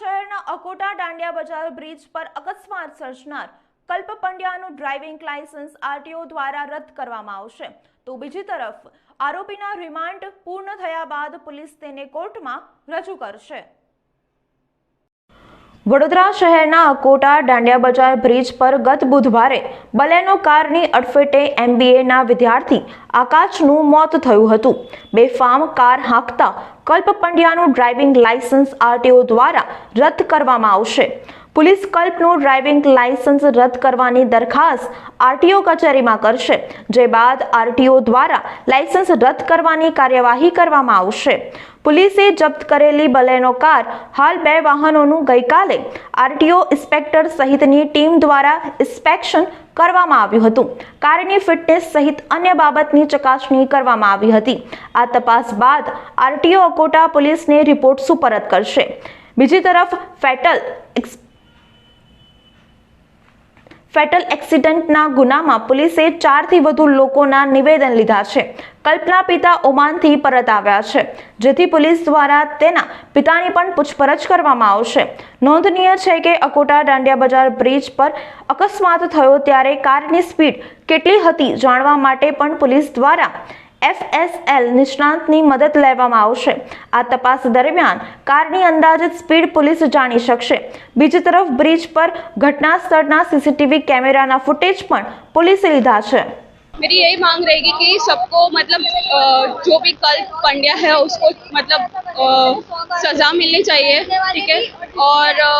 શહેરના અકોટા દાંડિયા બજાર બ્રિજ પર અકસ્માત સર્જનાર કલ્પ પંડ્યાનું ડ્રાઇવિંગ લાયસન્સ આરટીઓ દ્વારા રદ કરવામાં આવશે. તો બીજી તરફ, આરોપીના રિમાન્ડ પૂર્ણ થયા બાદ પોલીસ તેને કોર્ટમાં રજૂ કરશે. વડોદરા શહેરના અકોટા દાંડિયા બજાર બ્રિજ પર ગત બુધવારે બલેનો કારની અડફેટે એમબીએના વિદ્યાર્થી આકાશનું મોત થયું હતું. બેફામ કાર હાંકતા કલ્પ પંડ્યાનું ડ્રાઇવિંગ લાયસન્સ આરટીઓ દ્વારા રદ કરવામાં આવશે. પોલીસ કલ્પનું ડ્રાઇવિંગ લાયસન્સ રદ કરવાની દરખાસ્ત આરટીઓ કચેરીમાં કરશે, જે બાદ આરટીઓ દ્વારા લાયસન્સ રદ કરવાની કાર્યવાહી કરવામાં આવશે. પોલીસે જપ્ત કરેલી બલેનો કાર, હાલ બે વાહનોનું ગઈકાલે આરટીઓ ઇન્સ્પેક્ટર સહિતની ટીમ દ્વારા ઇન્સ્પેક્શન કરવામાં આવ્યું હતું. કારની ફિટનેસ સહિત અન્ય બાબતની ચકાસણી કરવામાં આવી હતી. આ તપાસ બાદ આરટીઓ અકોટા પોલીસને રિપોર્ટ સુપરત કરશે. બીજી તરફ ફેટલ એક્સ ફેટલ એક્સિડન્ટના ગુનામાં પોલીસે ચારથી વધુ લોકોના નિવેદન લીધા છે. કલ્પના પિતા ઓમાનથી પરત આવ્યા છે. જેથી પોલીસ દ્વારા તેના પિતાની પણ પૂછપરછ કરવામાં આવશે. નોંધનીય છે કે અકોટા દાંડિયા બજાર બ્રિજ પર અકસ્માત થયો ત્યારે કારની સ્પીડ કેટલી હતી જાણવા માટે પણ પોલીસ દ્વારા એફએસએલ નિષ્ણાંતની મદદ લેવામાં આવશે આ તપાસ દરમિયાન કારની અંદાજિત સ્પીડ પોલીસ જાણી શકશે બીજી તરફ બ્રિજ પર ઘટના સ્થળના સીસીટીવી કેમેરાના ફૂટેજ પણ પોલીસે લીધા છે मेरी यही मांग रहेगी कि सबको मतलब अ, जो भी कल पंड्या है उसको मतलब अ, सजा मिलनी चाहिए ठीक है और अ,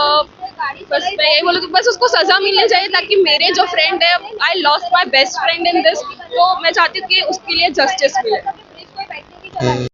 बस मैं यही बोलूँ कि बस उसको सजा मिलनी चाहिए ताकि मेरे जो फ्रेंड है I lost my best friend in this तो मैं चाहती हूँ कि उसके लिए जस्टिस मिले